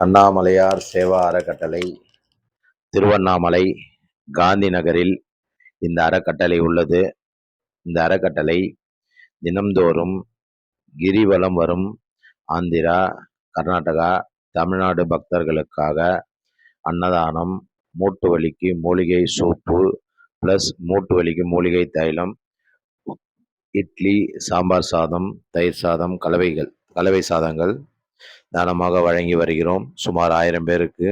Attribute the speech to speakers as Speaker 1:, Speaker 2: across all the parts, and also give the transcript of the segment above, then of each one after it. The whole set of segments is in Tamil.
Speaker 1: அண்ணாமலையார் சேவா அறக்கட்டளை திருவண்ணாமலை காந்தி நகரில் இந்த அறக்கட்டளை உள்ளது. இந்த அறக்கட்டளை தினம்தோறும் கிரிவலம் வரும். ஆந்திரா கர்நாடகா தமிழ்நாடு பக்தர்களுக்காக அன்னதானம் மூட்டு வலிக்கு மூலிகை சூப்பு ப்ளஸ் மூட்டு வலிக்கு மூலிகை தைலம் இட்லி சாம்பார் சாதம் தயிர் சாதம் கலவைகள் கலவை சாதங்கள். தானமாக வழங்கி வருகிறோம். சுமார் ஆயிரம் பேருக்கு.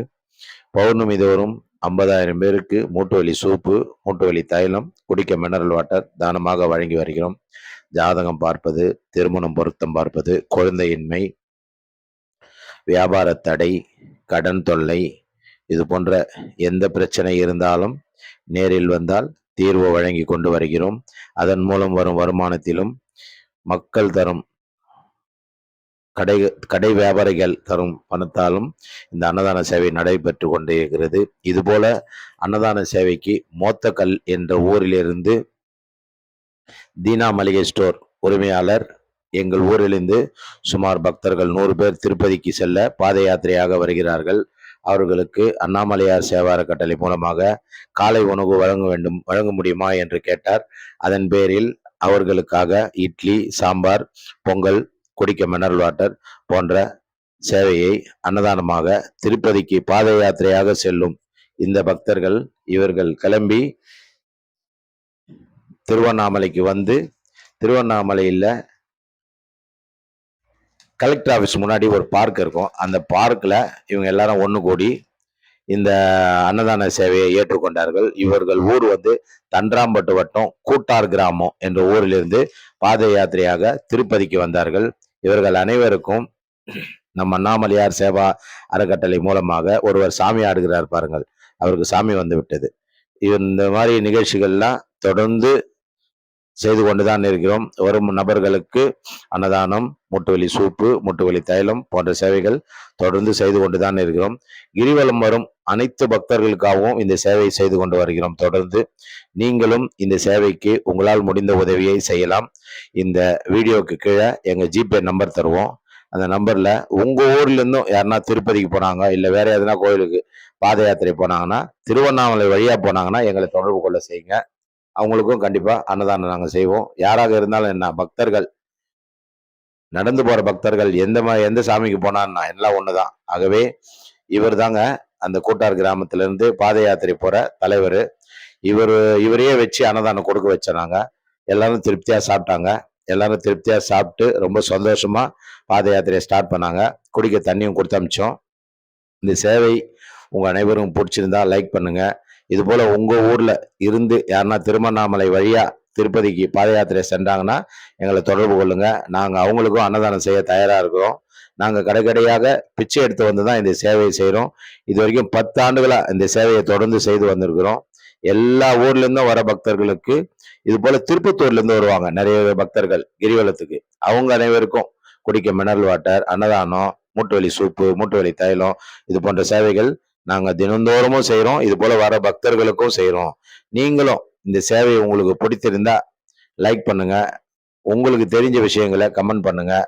Speaker 1: பௌர்ணமி தோறும் ஐம்பதாயிரம் பேருக்கு மூட்டு வலி சூப்பு மூட்டு வலி தைலம் குடிக்க மினரல் வாட்டர் தானமாக வழங்கி வருகிறோம். ஜாதகம் பார்ப்பது திருமணம் பொருத்தம் பார்ப்பது குழந்தையின்மை வியாபார தடை கடன் தொல்லை இது போன்ற எந்த பிரச்சனை இருந்தாலும் நேரில் வந்தால் தீர்வு வழங்கி கொண்டு வருகிறோம். அதன் மூலம் வரும் வருமானத்திலும் மக்கள் தரும் கடை கடை வியாபாரிகள் தரும் பணத்தாலும் இந்த அன்னதான சேவை நடைபெற்று கொண்டிருக்கிறது இதுபோல அன்னதான சேவைக்கு மோத்தக்கல் என்ற ஊரிலிருந்து தீனா மளிகை ஸ்டோர் உரிமையாளர் எங்கள் ஊரிலிருந்து சுமார் பக்தர்கள் நூறு பேர் திருப்பதிக்கு செல்ல பாத யாத்திரையாக வருகிறார்கள். அவர்களுக்கு அண்ணாமலையார் சேவார கட்டளை மூலமாக காலை உணவு வழங்க வேண்டும் வழங்க முடியுமா என்று கேட்டார். அதன் பேரில் அவர்களுக்காக இட்லி சாம்பார் பொங்கல் குடிக்க மினரல் வாட்டர் போன்ற சேவையை அன்னதானமாக திருப்பதிக்கு பாத யாத்திரையாக செல்லும் இந்த பக்தர்கள் இவர்கள் கிளம்பி திருவண்ணாமலைக்கு வந்து திருவண்ணாமலையில் கலெக்டர் ஆஃபீஸ் முன்னாடி ஒரு பார்க் இருக்கும். அந்த பார்க்கில் இவங்க எல்லாரும் ஒன்று கூடி இந்த அன்னதான சேவையை ஏற்றுக்கொண்டார்கள். இவர்கள் ஊர் வந்து தன்றாம்பட்டு வட்டம் கூட்டார் கிராமம் என்ற ஊரிலிருந்து பாத யாத்திரையாக திருப்பதிக்கு வந்தார்கள். இவர்கள் அனைவருக்கும் நம்ம அண்ணாமலையார் சேவா அறக்கட்டளை மூலமாக ஒருவர் சாமி ஆடுகிறார் பாருங்கள். அவருக்கு சாமி வந்து விட்டது. இந்த மாதிரி நிகழ்ச்சிகள்லாம் தொடர்ந்து செய்து கொண்டுதான் இருக்கிறோம். வரும் நபர்களுக்கு அன்னதானம் முட்டுவலி சூப்பு முட்டுவலி தைலம் போன்ற சேவைகள் தொடர்ந்து செய்து கொண்டுதான் இருக்கிறோம். கிரிவலம் வரும் அனைத்து பக்தர்களுக்காகவும் இந்த சேவை செய்து கொண்டு வருகிறோம். தொடர்ந்து நீங்களும் இந்த சேவைக்கு உங்களால் முடிந்த உதவியை செய்யலாம். இந்த வீடியோவுக்கு கீழே எங்கள் ஜிபே நம்பர் தருவோம். அந்த நம்பரில் உங்கள் ஊர்லேருந்தும் யாருன்னா திருப்பதிக்கு போனாங்க இல்லை வேறு எதுனா கோயிலுக்கு பாத யாத்திரை போனாங்கன்னா திருவண்ணாமலை வழியாக போனாங்கன்னா எங்களை தொடர்பு கொள்ள செய்யுங்க. அவங்களுக்கும் கண்டிப்பாக அன்னதானம் நாங்கள் செய்வோம். யாராக இருந்தாலும் என்ன பக்தர்கள் நடந்து போகிற பக்தர்கள் எந்த மாதிரி எந்த சாமிக்கு போனான்னா எல்லாம் ஒன்று தான் ஆகவே இவர் தாங்க அந்த கூட்டார் கிராமத்திலேருந்து பாத யாத்திரை போகிற தலைவர். இவர் இவரையே வச்சு அன்னதானம் கொடுக்க வச்சனாங்க எல்லாரும் திருப்தியாக சாப்பிட்டாங்க. எல்லாரும் திருப்தியாக சாப்பிட்டு ரொம்ப சந்தோஷமாக பாத யாத்திரையை ஸ்டார்ட் பண்ணாங்க. குடிக்க தண்ணியும் கொடுத்து அமிச்சோம். இந்த சேவை உங்கள் அனைவரும் பிடிச்சிருந்தா லைக் பண்ணுங்கள் இது உங்கள் ஊரில் இருந்து யாருன்னா திருவண்ணாமலை வழியாக திருப்பதிக்கு பாத யாத்திரை சென்றாங்கன்னா எங்களை தொடர்பு கொள்ளுங்க. நாங்கள் அவங்களுக்கும் அன்னதானம் செய்ய தயாராக இருக்கிறோம். நாங்கள் கடைக்கடையாக பிச்சை எடுத்து வந்து தான் இந்த சேவையை செய்கிறோம் இது வரைக்கும் பத்து ஆண்டுகளாக இந்த சேவையை தொடர்ந்து செய்து வந்திருக்கிறோம். எல்லா ஊர்லேருந்தும் வர பக்தர்களுக்கு இது போல் திருப்பத்தூர்லேருந்து வருவாங்க நிறைய பக்தர்கள் கிரிவலத்துக்கு. அவங்க அனைவருக்கும் குடிக்க மினரல் வாட்டர் அன்னதானம் மூட்டு வலி சூப்பு மூட்டு வலி தைலம் இது போன்ற சேவைகள் நாங்கள் தினந்தோறமும் செய்கிறோம் இது போல் வர பக்தர்களுக்கும் செய்கிறோம் நீங்களும் இந்த சேவை உங்களுக்கு பிடித்திருந்தா லைக் பண்ணுங்கள் உங்களுக்கு தெரிஞ்ச விஷயங்களை கமெண்ட் பண்ணுங்கள்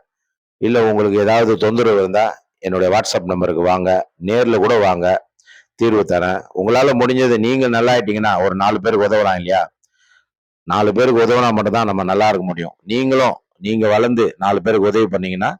Speaker 1: இல்லை உங்களுக்கு ஏதாவது தொந்தரவு இருந்தால் என்னுடைய வாட்ஸ்அப் நம்பருக்கு வாங்க. நேரில் கூட வாங்க. தீர்வு தரேன். உங்களால் முடிஞ்சது நீங்கள் நல்லா ஆயிட்டீங்கன்னா ஒரு நாலு பேருக்கு உதவலாம் இல்லையா? நாலு பேருக்கு உதவினா மட்டும்தான் நம்ம நல்லா இருக்க முடியும். நீங்களும் நீங்கள் வளர்ந்து நாலு பேருக்கு உதவி பண்ணீங்கன்னா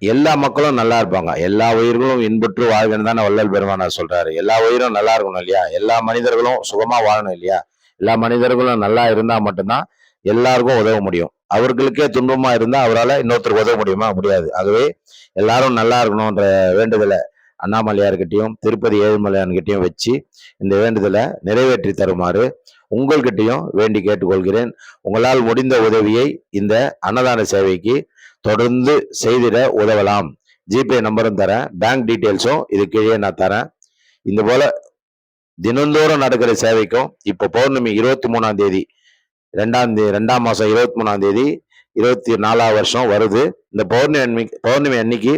Speaker 1: எல்லா மக்களும் நல்லா இருப்பாங்க. எல்லா உயிர்களும் இன்புற்று வாழ்கன்னு தானே வள்ளல் பெருமானார் சொல்றாரு. எல்லா உயிரும் நல்லா இருக்கணும் இல்லையா? எல்லா மனிதர்களும் சுகமா வாழணும் இல்லையா? எல்லா மனிதர்களும் நல்லா இருந்தா மட்டும்தான் எல்லாருக்கும் உதவ முடியும். அவர்களுக்கே துன்பமா இருந்தா அவரால் இன்னொருத்தருக்கு உதவ முடியுமா? முடியாது. ஆகவே எல்லாரும் நல்லா இருக்கணும்ன்ற வேண்டுதலை அண்ணாமலையார்கிட்டையும் திருப்பதி ஏழுமலையான்கிட்டையும் வச்சு இந்த வேண்டுதலை நிறைவேற்றி தருமாறு உங்கள்கிட்டையும் வேண்டி கேட்டுக்கொள்கிறேன். உங்களால் முடிந்த உதவியை இந்த அன்னதான சேவைக்கு தொடர்ந்து செய்திட உதவலாம். ஜிபே நம்பரும் தரேன். பேங்க் டீட்டெயில்ஸும் இது கீழே நான் தரேன். இந்த போல தினந்தோறும் நடக்கிற சேவைக்கும் இப்போ பௌர்ணமி இருபத்தி மூணாம் தேதி ரெண்டாம் தேதி ரெண்டாம் மாதம் இருபத்தி மூணாம் தேதி இருபத்தி நாலாம் வருஷம் வருது. இந்த பௌர்ணமி அன்னைக்கு பௌர்ணமி அன்னைக்கு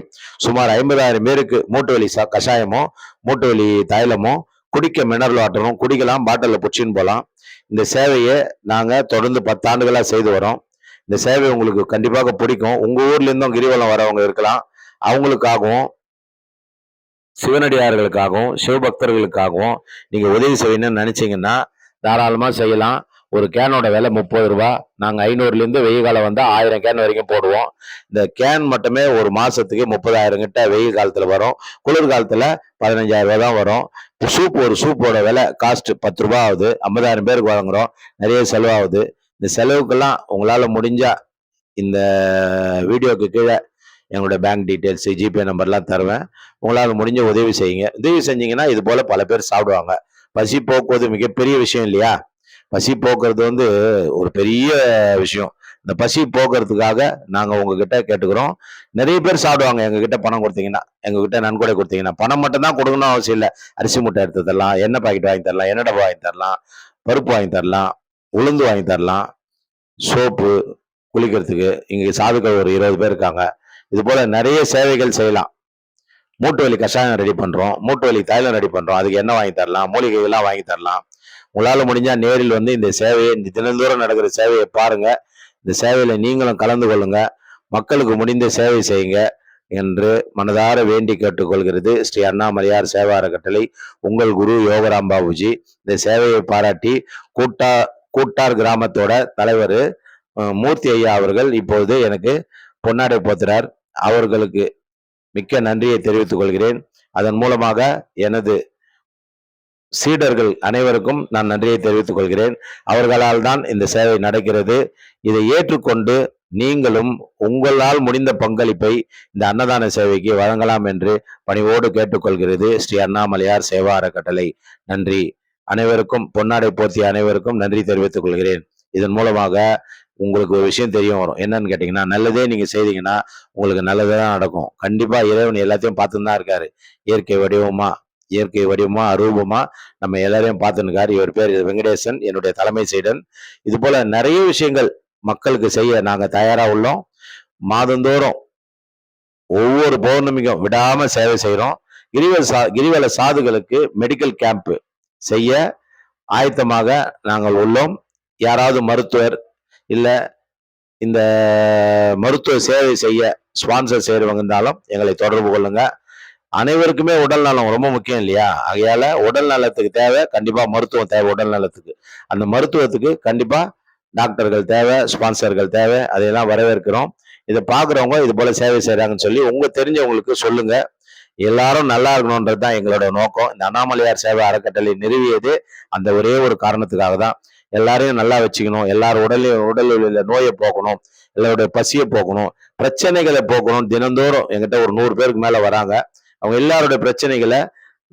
Speaker 1: சுமார் ஐம்பதாயிரம் பேருக்கு மூட்டு வலி ச கஷாயமோ மூட்டு வலி தைலமோ குடிக்க மினரல் வாட்டரும் குடிக்கலாம் பாட்டிலில் பிடிச்சின்னு போகலாம் இந்த சேவையை நாங்கள் தொடர்ந்து பத்தாண்டுகளாக செய்து வரோம். இந்த சேவை உங்களுக்கு கண்டிப்பாக பிடிக்கும். உங்கள் ஊர்லேருந்தும் கிரிவலம் வரவங்க இருக்கலாம். அவங்களுக்காகவும் சிவனடியார்களுக்காகவும் சிவபக்தர்களுக்காகவும் நீங்கள் உதவி செய்யணும்னு நினச்சிங்கன்னா தாராளமாக செய்யலாம். ஒரு கேனோட விலை முப்பது ரூபா. நாங்கள் ஐநூறுலேருந்து வெயில் காலம் வந்தால் ஆயிரம் கேன் வரைக்கும் போடுவோம். இந்த கேன் மட்டுமே ஒரு மாதத்துக்கு முப்பதாயிரம் கிட்ட வெயில் காலத்தில் வரும். குளிர் காலத்தில் பதினஞ்சாயிரம் ரூபா தான் வரும். சூப் ஒரு சூப்போட விலை காஸ்ட் பத்து ரூபா ஆகுது. ஐம்பதாயிரம் பேருக்கு வழங்குறோம். நிறைய செலவாகுது. இந்த செலவுக்கெல்லாம் உங்களால் முடிஞ்சால் இந்த வீடியோக்கு கீழே எங்களோட பேங்க் டீட்டெயில்ஸ் ஜிபே நம்பர்லாம் தருவேன். உங்களால் முடிஞ்ச உதவி செய்யுங்க. உதவி செஞ்சீங்கன்னா இது போல் பல பேர் சாப்பிடுவாங்க. பசி போக்குவது மிகப்பெரிய விஷயம் இல்லையா? பசி போக்குறது வந்து ஒரு பெரிய விஷயம். இந்த பசி போக்குறதுக்காக நாங்கள் உங்ககிட்ட கேட்டுக்கிறோம். நிறைய பேர் சாப்பிடுவாங்க. எங்ககிட்ட பணம் கொடுத்தீங்கன்னா எங்ககிட்ட நன்கொடை கொடுத்தீங்கன்னா பணம் மட்டும் தான் கொடுக்கணும் அவசியம் இல்லை. அரிசி முட்டை எடுத்து தரலாம் எண்ணெய் பாக்கெட் வாங்கி தரலாம் எண்ணெய் டப்பா வாங்கி தரலாம் பருப்பு வாங்கி தரலாம் உளுந்து வாங்கி தரலாம். சோப்பு குளிக்கிறதுக்கு. இங்கே சாதுக்கள் ஒரு இருபது பேர் இருக்காங்க. இது போல் நிறைய சேவைகள் செய்யலாம். மூட்டு வலி கஷாயம் ரெடி பண்ணுறோம் மூட்டு வலி தைலம் ரெடி பண்ணுறோம் அதுக்கு என்ன வாங்கி தரலாம். மூலிகைகள்லாம் வாங்கி தரலாம். உங்களால் முடிஞ்சால் நேரில் வந்து இந்த சேவையை இந்த தினந்தோறும் நடக்கிற சேவையை பாருங்கள் இந்த சேவையில் நீங்களும் கலந்து கொள்ளுங்கள் மக்களுக்கு முடிந்த சேவை செய்யுங்க என்று மனதார வேண்டி கேட்டுக்கொள்கிறது ஸ்ரீ அண்ணாமலையார் சேவா அறக்கட்டளை உங்கள் குரு யோகராம் பாபுஜி. இந்த சேவையை பாராட்டி கூட்டா கூட்டார் கிராமத்தோட தலைவர் மூர்த்தி ஐயா அவர்கள் இப்பொழுது எனக்கு பொன்னாடை போத்துறார். அவர்களுக்கு மிக்க நன்றியை தெரிவித்துக் கொள்கிறேன். அதன் மூலமாக எனது சீடர்கள் அனைவருக்கும் நான் நன்றியை தெரிவித்துக் கொள்கிறேன். அவர்களால் தான் இந்த சேவை நடக்கிறது. இதை ஏற்றுக்கொண்டு நீங்களும் உங்களால் முடிந்த பங்களிப்பை இந்த அன்னதான சேவைக்கு வழங்கலாம் என்று பணிவோடு கேட்டுக்கொள்கிறது ஸ்ரீ அண்ணாமலையார் சேவா அறக்கட்டளை நன்றி. அனைவருக்கும் பொன்னாடை போர்த்திய அனைவருக்கும் நன்றி தெரிவித்துக் கொள்கிறேன். இதன் மூலமாக உங்களுக்கு ஒரு விஷயம் தெரியும் வரும். என்னன்னு கேட்டீங்கன்னா நல்லதே நீங்க செய்தீங்கன்னா உங்களுக்கு நல்லதே தான் நடக்கும். கண்டிப்பா இறைவன் எல்லாத்தையும் பார்த்துன்னு தான் இருக்காரு. இயற்கை வடிவமா இயற்கை வடிவமா அரூபமா நம்ம எல்லாரையும் பார்த்துருக்காரு இவர் பேர் வெங்கடேசன் என்னுடைய தலைமை செய்டன் இது போல நிறைய விஷயங்கள் மக்களுக்கு செய்ய நாங்க தயாரா உள்ளோம். மாதந்தோறும் ஒவ்வொரு பௌர்ணமிக்கும் விடாம சேவை செய்கிறோம் கிரிவல சா கிரிவல சாதுகளுக்கு மெடிக்கல் கேம்ப் செய்ய ஆயத்தமாக நாங்கள் உள்ளோம். யாராவது மருத்துவர் இல்லை இந்த மருத்துவ சேவை செய்ய ஸ்பான்சர் செய்கிறவங்க இருந்தாலும் எங்களை தொடர்பு கொள்ளுங்க. அனைவருக்குமே உடல் நலம் ரொம்ப முக்கியம் இல்லையா? ஆகையால உடல் நலத்துக்கு தேவை கண்டிப்பாக மருத்துவம் தேவை உடல் நலத்துக்கு. அந்த மருத்துவத்துக்கு கண்டிப்பாக டாக்டர்கள் தேவை ஸ்பான்சர்கள் தேவை. அதையெல்லாம் வரவேற்கிறோம். இதை பார்க்குறவங்க இது போல் சேவை செய்கிறாங்கன்னு சொல்லி உங்கள் தெரிஞ்சவங்களுக்கு சொல்லுங்கள் எல்லாரும் நல்லா இருக்கணும்ன்றது தான் எங்களோட நோக்கம். இந்த அண்ணாமலையார் சேவை அறக்கட்டளை நிறுவியது அந்த ஒரே ஒரு காரணத்துக்காக தான். எல்லாரையும் நல்லா வச்சுக்கணும். எல்லார் உடலையும் உடலில் உள்ள நோயை போக்கணும். எல்லாருடைய பசியை போக்கணும். பிரச்சனைகளை போக்கணும். தினந்தோறும் எங்கிட்ட ஒரு நூறு பேருக்கு மேலே வராங்க. அவங்க எல்லாருடைய பிரச்சனைகளை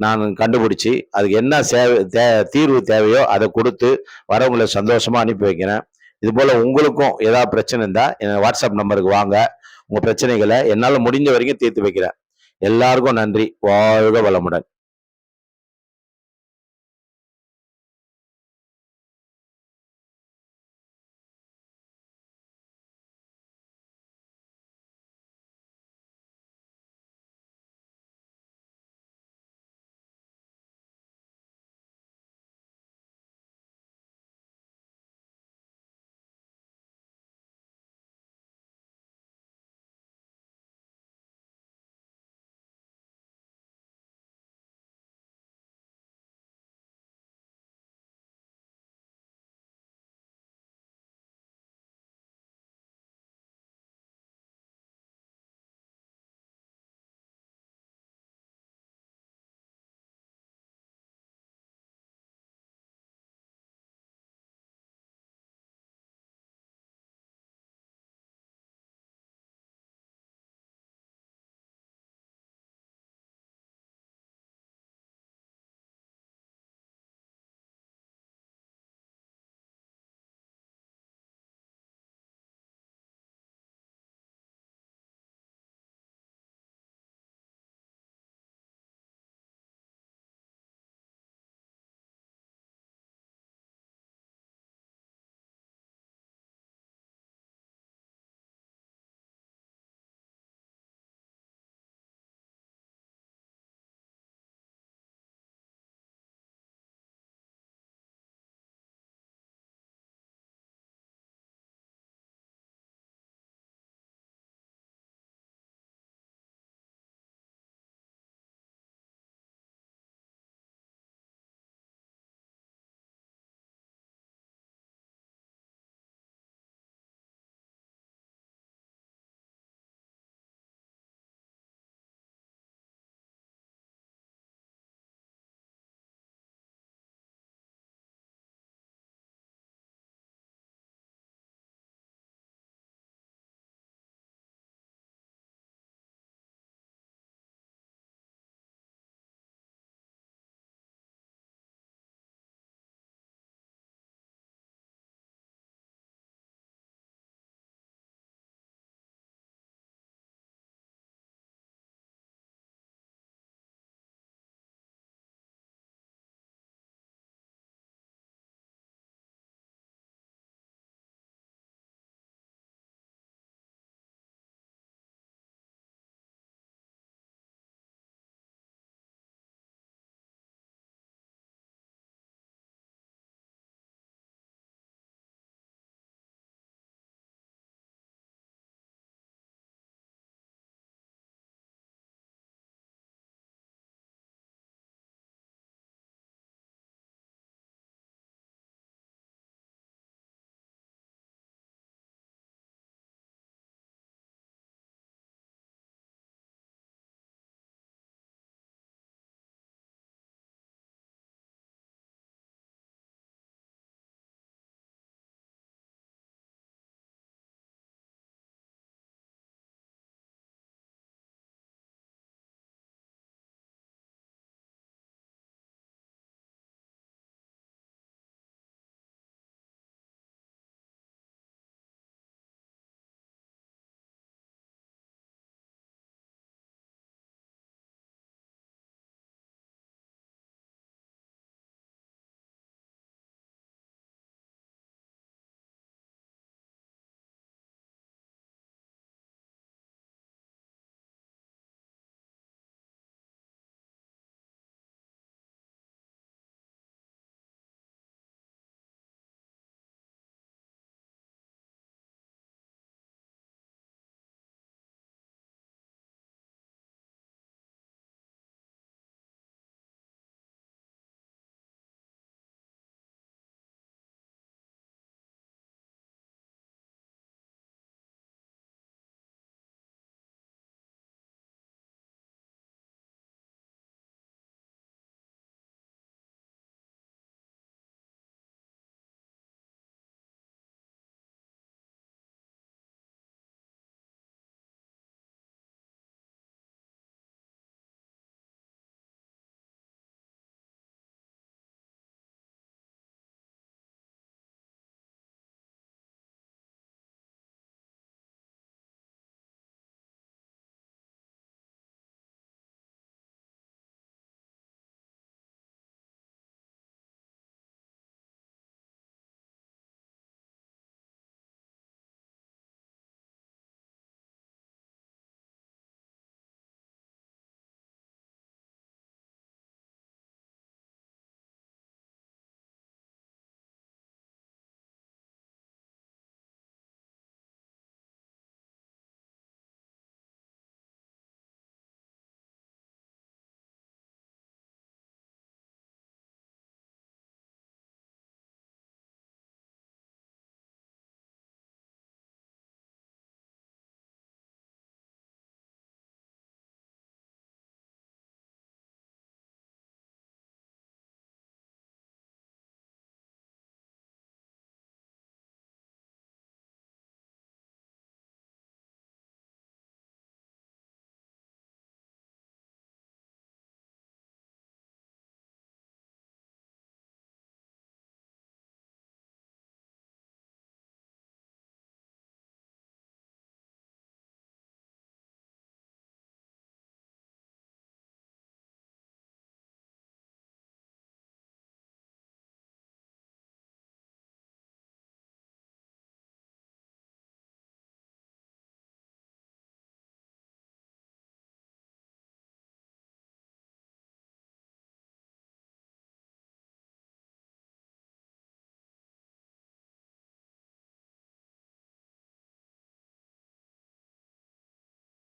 Speaker 1: நான் கண்டுபிடிச்சி அதுக்கு என்ன சேவை தே தீர்வு தேவையோ அதை கொடுத்து வரவங்களை சந்தோஷமாக அனுப்பி வைக்கிறேன். இது போல் உங்களுக்கும் ஏதாவது பிரச்சனை இருந்தால் என் வாட்ஸ்அப் நம்பருக்கு வாங்க. உங்கள் பிரச்சனைகளை என்னால் முடிஞ்ச வரைக்கும் தீர்த்து வைக்கிறேன். எல்லாருக்கும் நன்றி. வாழ்க வளமுடன்.